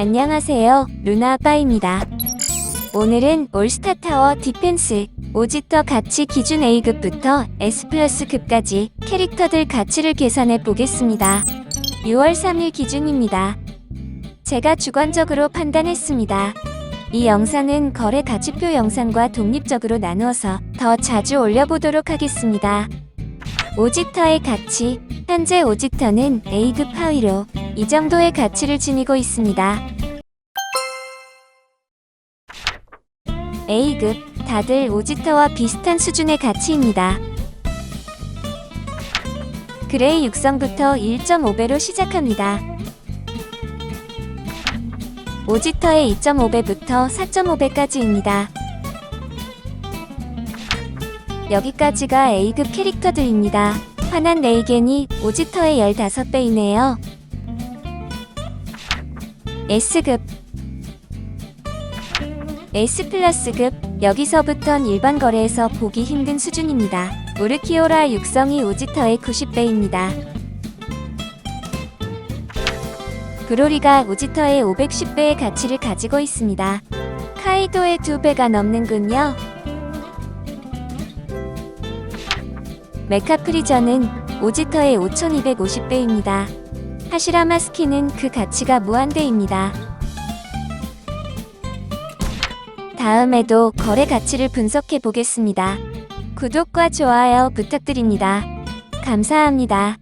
안녕하세요. 루나 아빠입니다. 오늘은 올스타 타워 디펜스 오지터 가치 기준 A급부터 S 플러스급까지 캐릭터들 가치를 계산해 보겠습니다. 6월 3일 기준입니다. 제가 주관적으로 판단했습니다. 이 영상은 거래 가치표 영상과 독립적으로 나누어서 더 자주 올려보도록 하겠습니다. 오지터의 가치 현재 오지터는 A급 하위로 이 정도의 가치를 지니고 있습니다. A급 다들 오지터와 비슷한 수준의 가치입니다. 그레이 육성부터 1.5배로 시작합니다. 오지터의 2.5배부터 4.5배까지입니다. 여기까지가 A급 캐릭터들입니다. 환한 레이겐이 오지터의 15배이네요. S급 S 플러스급 여기서부턴 일반 거래에서 보기 힘든 수준입니다. 우르키오라 육성이 오지터의 90배입니다. 브로리가 오지터의 510배의 가치를 가지고 있습니다. 카이도의 2배가 넘는군요. 메카 프리저는 오지터의 5250배입니다. 하시라마 스키는 그 가치가 무한대입니다. 다음에도 거래 가치를 분석해 보겠습니다. 구독과 좋아요 부탁드립니다. 감사합니다.